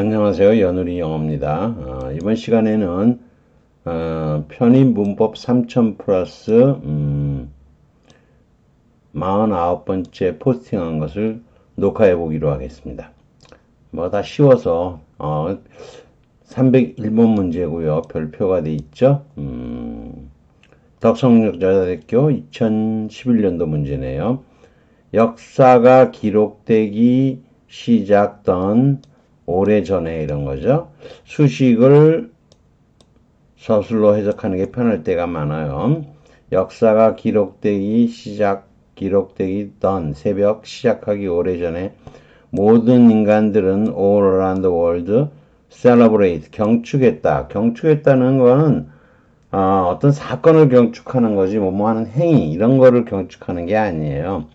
안녕하세요. 연우리 영어입니다. 어, 이번 시간에는 어, 편입 문법 3000 플러스 음, 49번째 포스팅한 것을 녹화해 보기로 하겠습니다. 뭐 다 쉬워서 어, 301번 문제고요. 별표가 돼 있죠. 음, 덕성여자대학교 2011년도 문제네요. 역사가 기록되기 시작던 오래전에 이런 거죠. 수식을 서술로 해석하는 게 편할 때가 많아요. 역사가 기록되기 시작, 기록되기 던 새벽 시작하기 오래전에 모든 인간들은 all around the world celebrate 경축했다. 경축했다는 거는 어, 떤 사건을 경축하는 거지 뭐뭐 하는 행위 이런 거를 경축하는 게 아니에요.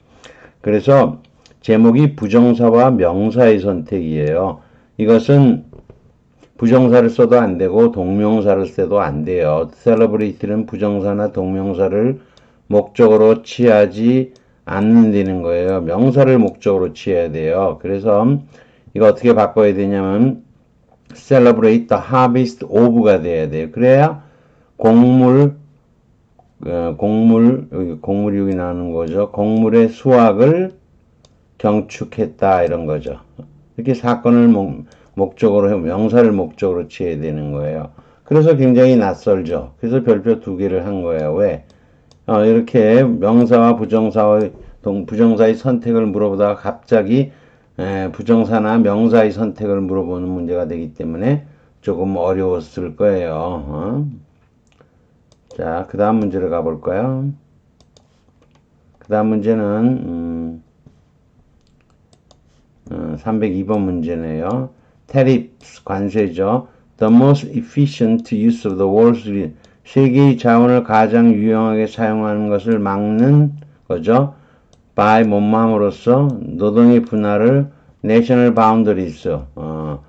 그래서 제목이 부정사와 명사의 선택이에요. 이것은 부정사를 써도 안 되고 동명사를 써도 안 돼요. celebrate는 부정사나 동명사를 목적으로 취하지 않는다는 거예요. 명사를 목적으로 취해야 돼요. 그래서 이거 어떻게 바꿔야 되냐면 celebrate the harvest of가 돼야 돼요. 그래야 곡물 어, 곡물 여기 곡물이 여기 나오는 거죠. 곡물의 수확을 경축했다 이런 거죠. 이렇게 사건을 목, 목적으로 해 명사를 목적으로 취해야 되는 거예요. 그래서 굉장히 낯설죠. 그래서 별표 두 개를 한 거예요. 왜? 어, 이렇게 명사와 부정사의 동, 부정사의 선택을 물어보다가 갑자기 에, 부정사나 명사의 선택을 물어보는 문제가 되기 때문에 조금 어려웠을 거예요. 어? 자, 그 다음 문제를 가볼까요? 그 다음 문제는 음, 어, 302번 문제네요. tariffs 관세죠. The most efficient use of the world's 세계의 자원을 가장 유용하게 사용하는 것을 막는 거죠. by 못함으로써 노동의 분할을 national boundaries 어,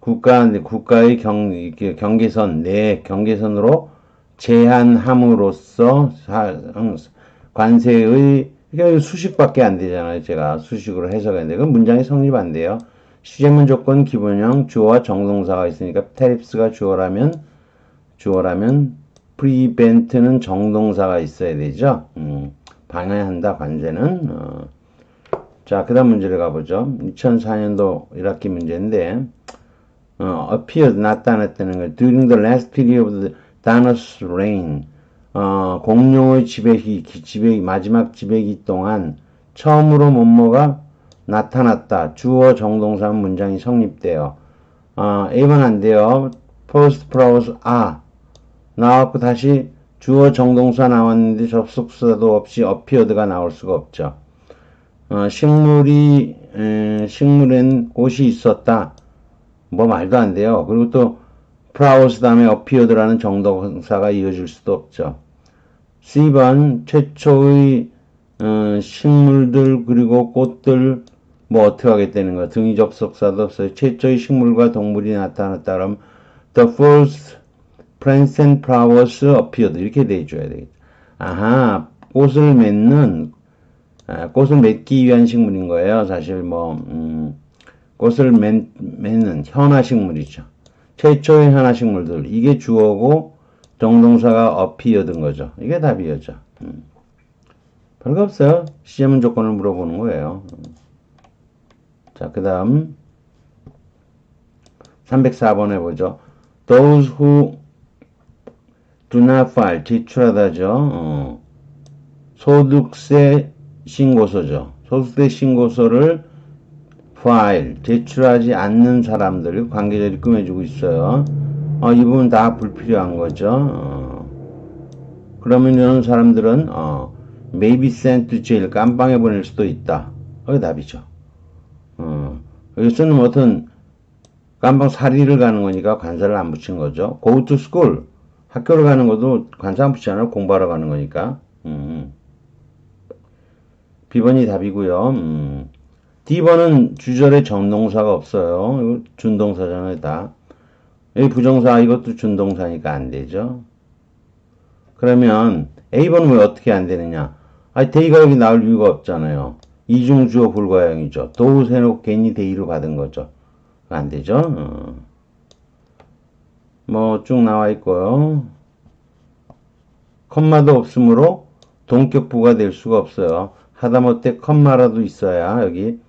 국가 국가의 경 경계선 내 경계선으로 제한함으로써 사, 관세의 이게 수식밖에 안 되잖아요. 제가 수식으로 해석했는데 그 문장이 성립 안 돼요. 시제문 조건 기본형 주어와 정동사가 있으니까 테립스가 주어라면 주어라면 prevent는 정동사가 있어야 되죠. 음, 방해한다 관제는 어. 자, 그 다음 문제를 가보죠. 2004년도 1학기 문제인데 어, appeared 나타났다는 거 during the last period of the Danos reign 어, 공룡의 지배기, 지배기, 마지막 지배기 동안 처음으로 뭐뭐가 나타났다. 주어 정동사 문장이 성립돼요. 어, A번 안 돼요. first flowers are. 나왔고 다시 주어 정동사 나왔는데 접속사도 없이 appeared가 나올 수가 없죠. 어, 식물이, 에, 식물엔 꽃이 있었다. 뭐 말도 안 돼요. 그리고 또 flowers 다음에 appeared라는 정동사가 이어질 수도 없죠. C번 최초의 어, 식물들 그리고 꽃들 뭐 어떻게 하겠다는 거야. 등위 접속사도 없어요. 최초의 식물과 동물이 나타났다 그러면 the first plants and flowers appeared 이렇게 돼줘야 되겠다. 아하 꽃을 맺는 아, 꽃을 맺기 위한 식물인 거예요. 사실 뭐 음, 꽃을 맺, 맺는 현화 식물이죠. 최초의 현화식물들 이게 주어고 정동사가 appeared인 거죠. 이게 답이었죠. 음. 별거 없어요. 시제문 조건을 물어보는 거예요. 자, 그 다음 304번 해보죠. Those who do not file, 지출하다죠. 어. 소득세 신고서죠. 소득세 신고서를 file, 제출하지 않는 사람들이 관계자들이 꾸며주고 있어요. 어, 이 부분 다 불필요한 거죠. 어. 그러면 이런 사람들은 어, may be sent 깜빵에 보낼 수도 있다. 그게 답이죠. 어, 여기서는 어떤 깜방 사리를 가는 거니까 관사를 안 붙인 거죠. go to school. 학교를 가는 것도 관사 안 붙이잖아요. 공부하러 가는 거니까. 음. B번이 답이고요. 음. D번은 주절에 정동사가 없어요. 이거 준동사잖아요, 다. 여기 부정사, 이것도 준동사니까 안 되죠. 그러면 A번은 왜 어떻게 안 되느냐? 아니, 대의가 여기 나올 이유가 없잖아요. 이중주어 불가형이죠. 도우 세놓고 괜히 대의로 받은 거죠. 안 되죠. 어. 뭐쭉 나와 있고요. 컴마도 없으므로 동격부가 될 수가 없어요. 하다못해 컴마라도 있어야 여기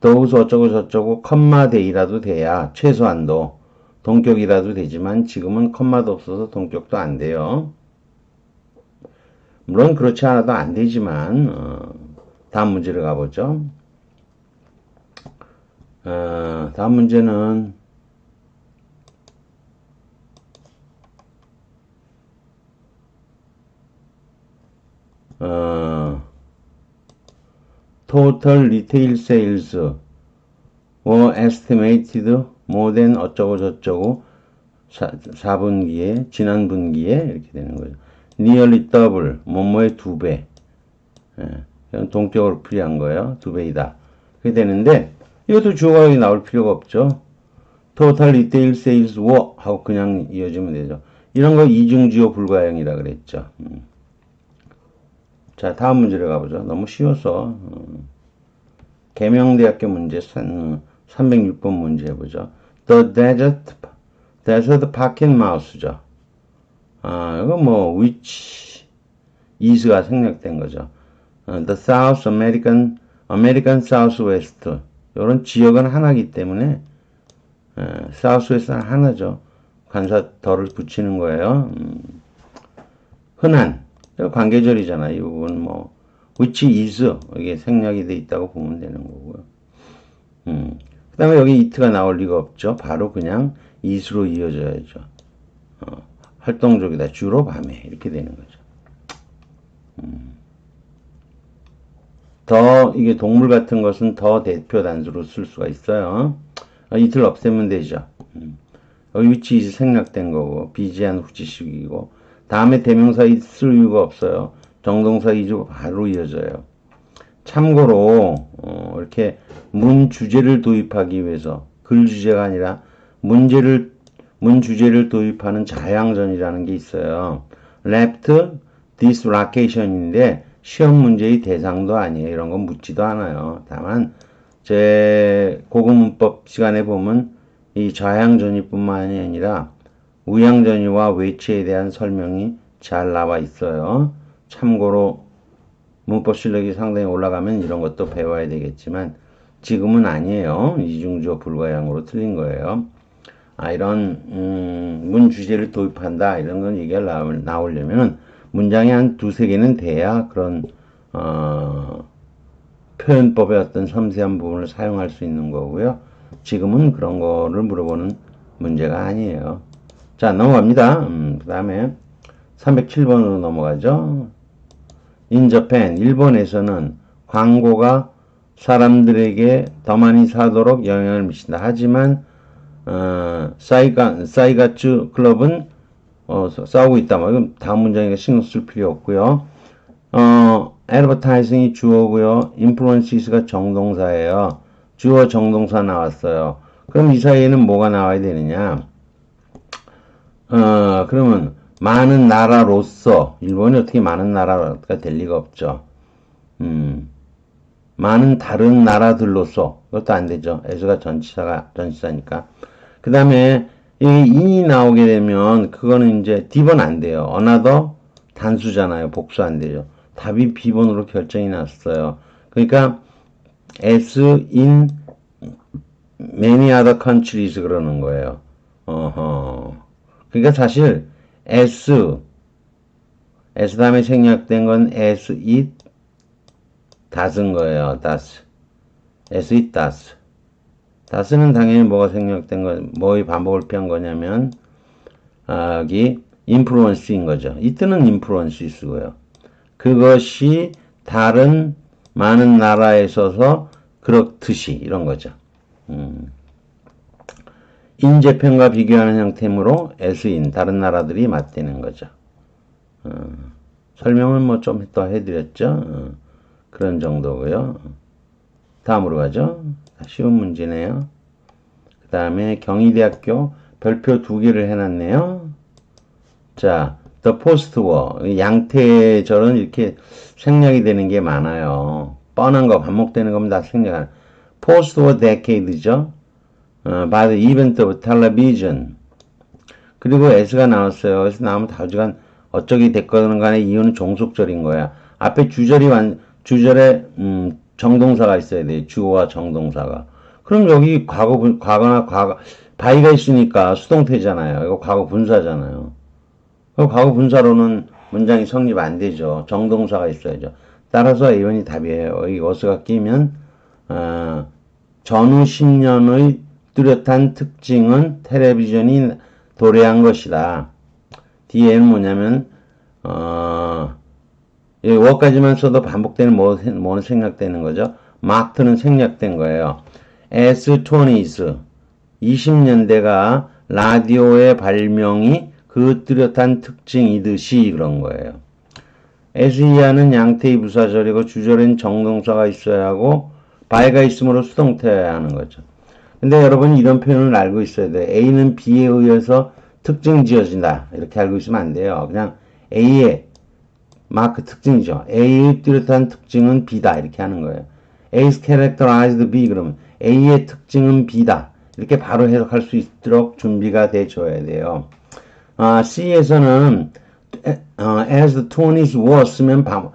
those 어쩌고 저쩌고 컴마 데이라도 돼야 최소한도 동격이라도 되지만 지금은 컴마도 없어서 동격도 안 돼요. 물론 그렇지 않아도 안 되지만 어, 다음 문제를 가보죠. 어, 다음 문제는 어, total retail sales were estimated more than 어쩌고 저쩌고 4, 분기에 지난 분기에 이렇게 되는 거죠. nearly double 뭐뭐의 두 배. 예, 동격으로 풀이한 거예요. 두 배이다. 그게 되는데 이것도 주어가 여기 나올 필요가 없죠. total retail sales were 하고 그냥 이어지면 되죠. 이런 거 이중주어 불가형이라 그랬죠. 음. 자, 다음 문제를 가보죠. 너무 쉬워서. 음. 계명대학교 문제 306번 문제 해보죠. The desert, desert parking mouse죠. 아, 이거 뭐, which is가 생략된 거죠. 어, the South American, American Southwest. 이런 지역은 하나이기 때문에, 에, Southwest는 하나죠. 관사 덜을 붙이는 거예요. 음. 흔한, 관계절이잖아요. 이 부분 뭐, which is, 이게 생략이 돼 있다고 보면 되는 거고요. 음. 그 다음에 여기 it가 나올 리가 없죠. 바로 그냥 is로 이어져야죠. 어, 활동적이다. 주로 밤에. 이렇게 되는 거죠. 음. 더, 이게 동물 같은 것은 더 대표 단수로 쓸 수가 있어요. 어, 이틀 없애면 되죠. 음. 여기 is 생략된 거고, 비지한 후지식이고, 다음에 대명사 있을 이유가 없어요. 정동사 이주 바로 이어져요. 참고로 어, 이렇게 문 주제를 도입하기 위해서 글 주제가 아니라 문제를 문 주제를 도입하는 자양전이라는 게 있어요. left dislocation인데 시험 문제의 대상도 아니에요. 이런 건 묻지도 않아요. 다만 제 고급 문법 시간에 보면 이 좌양전이뿐만이 아니라 우양전이와 외치에 대한 설명이 잘 나와 있어요. 참고로 문법 실력이 상당히 올라가면 이런 것도 배워야 되겠지만 지금은 아니에요. 이중주어 불가양으로 틀린 거예요. 아, 이런 음, 문 주제를 도입한다 이런 건 얘기가 나오려면 문장이 한 두세 개는 돼야 그런 어, 표현법의 어떤 섬세한 부분을 사용할 수 있는 거고요. 지금은 그런 거를 물어보는 문제가 아니에요. 자 넘어갑니다. 음, 그 다음에 307번으로 넘어가죠. 인저펜 일본에서는 광고가 사람들에게 더 많이 사도록 영향을 미친다. 하지만 어, 사이가 사이가츠 클럽은 어, 싸우고 있다. 뭐 이건 다음 문장에 신경 쓸 필요 없고요. 어, advertising이 주어고요. influences가 정동사예요. 주어 정동사 나왔어요. 그럼 이 사이에는 뭐가 나와야 되느냐? 어, 그러면 많은 나라로서 일본이 어떻게 많은 나라가 될 리가 없죠. 음, 많은 다른 나라들로서 그것도 안 되죠. 에서가 전치사가 전치사니까. 그 다음에 이 나오게 되면 그거는 이제 D번 안 돼요. 어나더 단수잖아요. 복수 안 되죠. 답이 B번으로 결정이 났어요. 그러니까 as in many other countries 그러는 거예요. 어허. 그러니까 사실 S S 다음에 생략된 건 as it 다스인 거예요. 다스. as it does. 다스는 당연히 뭐가 생략된 건 뭐의 반복을 피한 거냐면 아, 여기 인플루언스인 거죠. 이때는 인플루언스 쓰고요. 그것이 다른 많은 나라에 있어서 그렇듯이 이런 거죠. 음. 인재편과 비교하는 형태로 S인 다른 나라들이 맞대는 거죠. 어, 설명은 뭐 좀 더 해드렸죠. 어, 그런 정도고요. 다음으로 가죠. 쉬운 문제네요. 그 다음에 경희대학교 별표 두 개를 해놨네요. 자, The Post-War 양태절은 이렇게 생략이 되는 게 많아요. 뻔한 거 반복되는 거면 다 생략하는. Post-War Decade죠. 어, by the event of television. 그리고 s가 나왔어요. s 나오면 다주간 어쩌기 됐건 간에 이유는 종속절인 거야. 앞에 주절이 완, 주절에, 음, 정동사가 있어야 돼. 주어와 정동사가. 그럼 여기 과거, 분- 과거나 과거, 바이가 있으니까 수동태잖아요. 이거 과거 분사잖아요. 그럼 과거 분사로는 문장이 성립 안 되죠. 정동사가 있어야죠. 따라서 A번이 답이에요. 이 어스가 끼면, 어, 전후 10년의 뚜렷한 특징은 텔레비전이 도래한 것이다. 뒤에는 뭐냐면, 어, 이 워까지만 써도 반복되는 뭐, 뭐는 생략되는 거죠. 마크는 생략된 거예요. S20s, 20년대가 라디오의 발명이 그 뚜렷한 특징이듯이 그런 거예요. SE하는 양태의 부사절이고 주절엔 정동사가 있어야 하고 바이가 있으므로 수동태여야 하는 거죠. 근데 여러분 이런 표현을 알고 있어야 돼요. A는 B에 의해서 특징 지어진다. 이렇게 알고 있으면 안 돼요. 그냥 A의 마크 특징이죠. A의 뚜렷한 특징은 B다. 이렇게 하는 거예요. A's characterized B 그러면 A의 특징은 B다. 이렇게 바로 해석할 수 있도록 준비가 돼 줘야 돼요. 아, C에서는 어, as the twenties were 쓰면 바,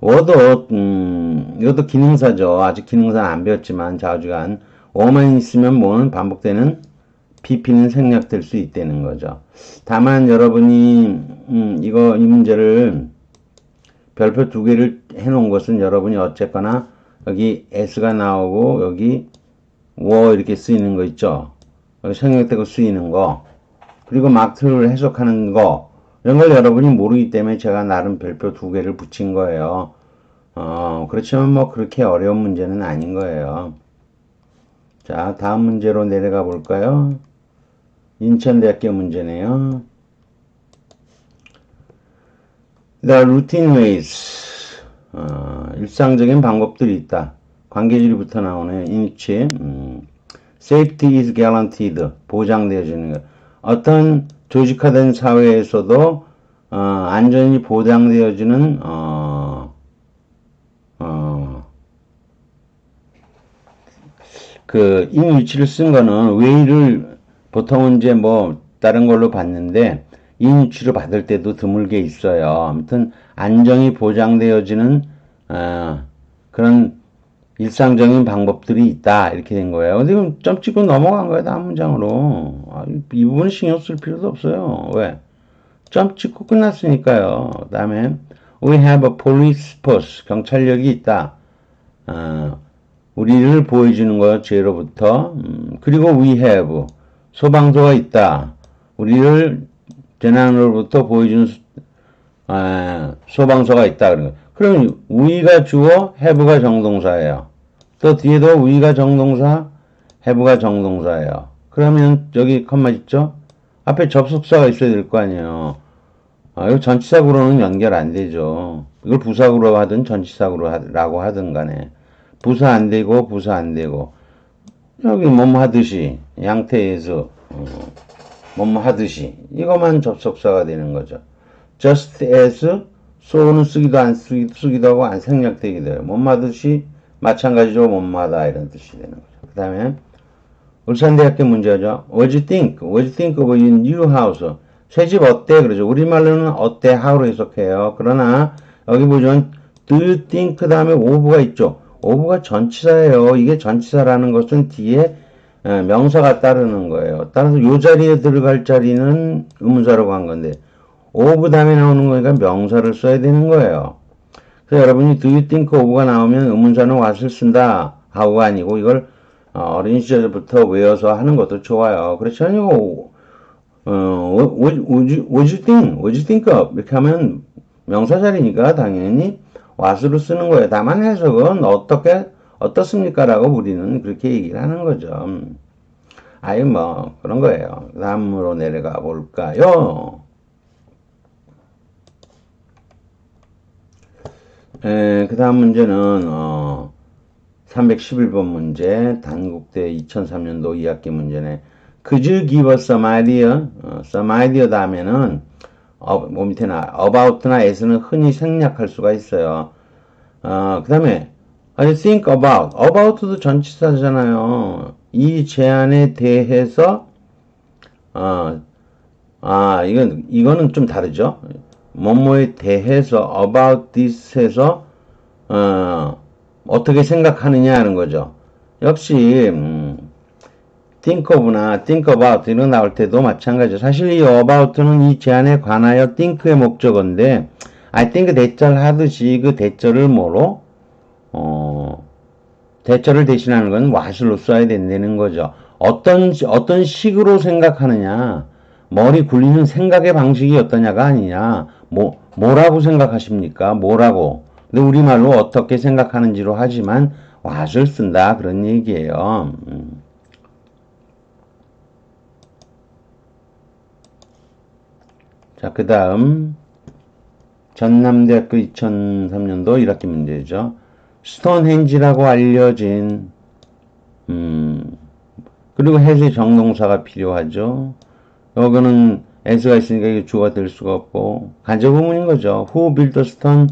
워도 음, 이것도 기능사죠. 아직 기능사 안 배웠지만 자주간 워만 있으면 뭐는 반복되는 PP는 생략될 수 있다는 거죠. 다만 여러분이 음, 이거 이 문제를 별표 두 개를 해놓은 것은 여러분이 어쨌거나 여기 S가 나오고 여기 워 이렇게 쓰이는 거 있죠. 여기 생략되고 쓰이는 거 그리고 마크를 해석하는 거 이런 걸 여러분이 모르기 때문에 제가 나름 별표 두 개를 붙인 거예요. 어, 그렇지만 뭐 그렇게 어려운 문제는 아닌 거예요. 자, 다음 문제로 내려가 볼까요? 인천대학교 문제네요. The routine ways. 어, 일상적인 방법들이 있다. 관계줄이부터 나오네요. 인치. 음, safety is guaranteed. 보장되어지는 것. 어떤 조직화된 사회에서도 어, 안전이 보장되어지는 어, 어, 그, 이 위치를 쓴 거는 웨이를 보통은 이제 뭐 다른 걸로 봤는데 이 위치를 받을 때도 드물게 있어요. 아무튼 안정이 보장되어지는 어, 그런 일상적인 방법들이 있다 이렇게 된 거예요. 근데 이건 점 찍고 넘어간 거예요. 다음 문장으로. 아, 이- 이 부분 신경 쓸 필요도 없어요. 왜? 점 찍고 끝났으니까요. 그 다음에 we have a police force 경찰력이 있다. 어, 우리를 보여주는 거 죄로부터 음, 그리고 have 소방서가 있다. 우리를 재난으로부터 보여주는 수- 아, 소방서가 있다. 그런 거. 그러면 we가 주어, have가 정동사예요. 또 뒤에도 we가 정동사, have가 정동사예요. 그러면 여기 컴마 있죠? 앞에 접속사가 있어야 될 거 아니에요. 아, 이거 전치사구로는 연결 안 되죠. 이걸 부사구로 하든 전치사구로라고 하든 간에. 부사 안 되고, 부사 안 되고. 여기 뭐뭐 하듯이, 양태에서, 어, 뭐뭐 하듯이. 이것만 접속사가 되는 거죠. just as, so는 쓰기도 안 쓰기, 쓰기도 하고 안 생략되기도 해요. 뭐뭐 하듯이, 마찬가지로 뭐뭐하다 이런 뜻이 되는 거죠. 그 다음에, 울산대학교 문제죠. What you think? What you think of your new house? 새집 어때? 그러죠. 우리말로는 어때? how로 해석해요. 그러나 여기 보시면 do you think 그 다음에 of가 있죠. Of가 전치사예요. 이게 전치사라는 것은 뒤에 에, 명사가 따르는 거예요. 따라서 요 자리에 들어갈 자리는 의문사라고 한 건데 of 다음에 나오는 거니까 명사를 써야 되는 거예요. 그래서 여러분이 do you think of가 나오면 의문사는 what을 쓴다. how가 아니고 이걸 어, 어린 시절부터 외워서 하는 것도 좋아요. 그렇지 않고 어, what, what, you, what you think? What you think of? 이렇게 하면 명사 자리니까 당연히 what으로 쓰는 거예요. 다만 해석은 어떻게 어떻습니까? 라고 우리는 그렇게 얘기를 하는 거죠. 음. 아유 뭐 그런 거예요. 다음으로 내려가 볼까요? 에, 그 다음 문제는 어, 311번 문제 단국대 2003년도 2학기 문제네. Give us some idea? 어, 다음에는 어, 뭐 밑에나 about나 as는 흔히 생략할 수가 있어요. 어, 그 다음에 아니, think about. about도 전치사잖아요. 이 제안에 대해서, 어, 아, 이건, 이거는 좀 다르죠. 뭐뭐에 대해서, about this 해서, 어, 어떻게 생각하느냐 하는 거죠. 역시, 음, think of나 think about 이런 거 나올 때도 마찬가지죠. 사실 이 about는 이 제안에 관하여 think의 목적어인데, I think 대절 하듯이 그 대절을 뭐로, 어, 대절을 대신하는 건 what으로 써야 된다는 거죠. 어떤, 어떤 식으로 생각하느냐, 머리 굴리는 생각의 방식이 어떠냐가 아니냐, 뭐, 뭐라고 생각하십니까? 뭐라고. 근데 우리말로 어떻게 생각하는지로 하지만 what을 쓴다. 그런 얘기예요. 자, 그 다음, 전남대학교 2003년도 1학기 문제죠. 스톤헨지라고 알려진, 음, 그리고 해세 정동사가 필요하죠. 여기는 s가 있으니까 이게 주어가 될 수가 없고, 간접부문인 거죠. Who built stone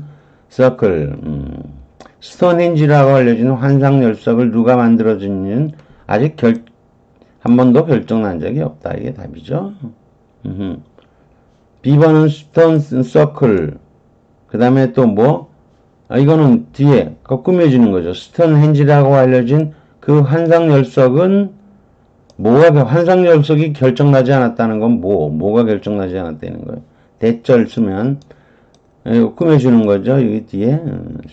circle? 음, 스톤헨지라고 알려진 환상 열석을 누가 만들어준지는 아직 결, 한 번도 결정난 적이 없다. 이게 답이죠. 음흠. B번은 스톤 서클. 그 다음에 또 뭐? 아, 이거는 뒤에 그 꾸며주는 거죠. 스톤 핸지라고 알려진 그 환상 열석은 뭐가 환상 열석이 결정나지 않았다는 건 뭐? 뭐가 결정나지 않았다는 거예요? 대절 쓰면 예, 꾸며주는 거죠. 여기 뒤에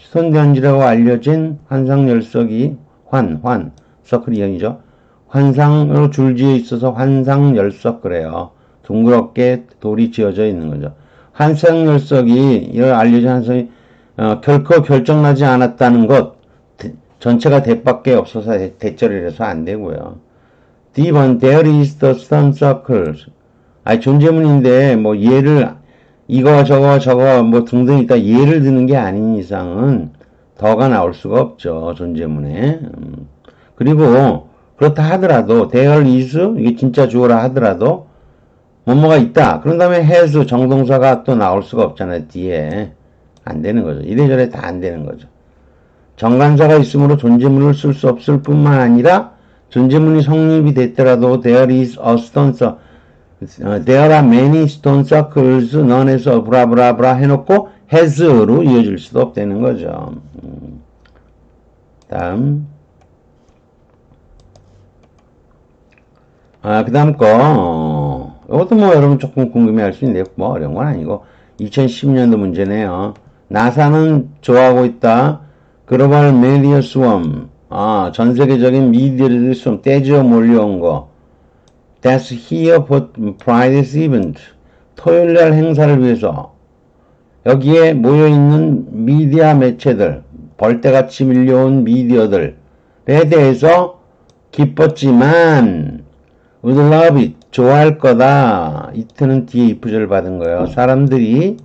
스톤 핸지라고 알려진 환상 열석이 환, 환, 서클이 아니죠. 환상으로 줄지어 있어서 환상 열석 그래요. 둥그렇게 돌이 지어져 있는 거죠. 한성열석이 이걸 알려진 한성이 어, 결코 결정나지 않았다는 것 대, 전체가 대밖에 없어서 대, 절이라서 안 되고요. D번 There is the sun circle. 아 존재문인데 뭐 예를 이거 저거 저거 뭐 등등 있다 예를 드는 게 아닌 이상은 더가 나올 수가 없죠 존재문에. 음. 그리고 그렇다 하더라도 there is 이게 진짜 주어라 하더라도 뭐뭐가 있다. 그런 다음에 has 정동사가 또 나올 수가 없잖아요. 뒤에. 안 되는 거죠. 이래저래 다 안 되는 거죠. 정관사가 있으므로 존재문을 쓸 수 없을 뿐만 아니라 존재문이 성립이 됐더라도 there is a stone circle. there are many stone circles 너에서 브라브라브라 해놓고 has로 이어질 수도 없다는 거죠. 음. 다음 아, 그 다음 거 이것도 뭐 여러분 조금 궁금해할 수 있는데 뭐 어려운 건 아니고 2010년도 문제네요. 나사는 좋아하고 있다. 글로벌 메디어 수엄. 아, 전 세계적인 미디어들이 좀 떼지어 몰려온 거. That's here for Friday's event. 토요일 날 행사를 위해서 여기에 모여 있는 미디어 매체들, 벌떼같이 밀려온 미디어들에 대해서 기뻤지만 would love it. 좋아할 거다. 이트는 뒤에 if절을 받은 거예요. 사람들이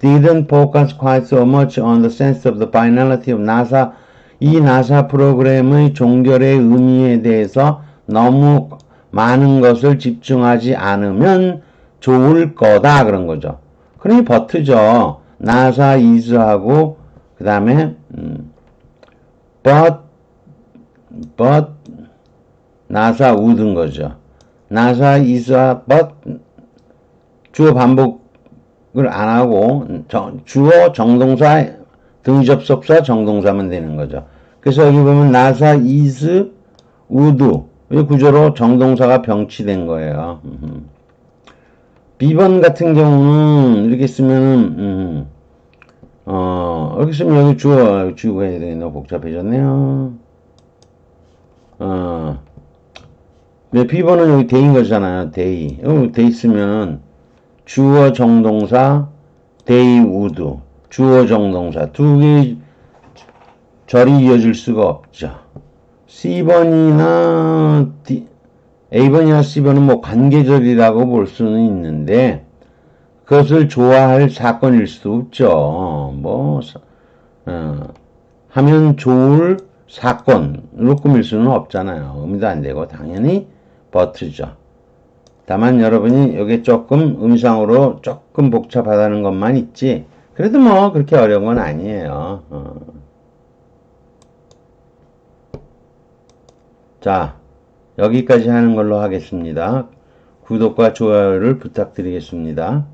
didn't focus quite so much on the sense of the finality of NASA. 이 나사 프로그램의 종결의 의미에 대해서 너무 많은 것을 집중하지 않으면 좋을 거다 그런 거죠. 그러니 버트죠. 나사 이즈하고 그 다음에 음, but but 나사 우든 거죠. 나사 이사 but 주어 반복을 안 하고 주어 정동사 등접속사 정동사만 되는 거죠. 그래서 여기 보면 나사 is 우드 이 구조로 정동사가 병치된 거예요. B번 같은 경우는 이렇게 쓰면은 음, 어 이렇게 쓰면 여기 주어 주어가 해야 되겠네 복잡해졌네요. 어 네, B번은 여기 대인 거잖아요. 대이. 여기 돼 있으면 주어 정동사 대이 우드 주어 정동사 두 개 절이 이어질 수가 없죠. C번이나 D, A번이나 C번은 뭐 관계절이라고 볼 수는 있는데 그것을 좋아할 사건일 수도 없죠. 뭐 어, 하면 좋을 사건으로 꾸밀 수는 없잖아요. 의미도 안 되고 당연히 버티죠. 다만 여러분이 여기 조금 음상으로 조금 복잡하다는 것만 있지 그래도 뭐 그렇게 어려운 건 아니에요. 어. 자 여기까지 하는 걸로 하겠습니다. 구독과 좋아요를 부탁드리겠습니다.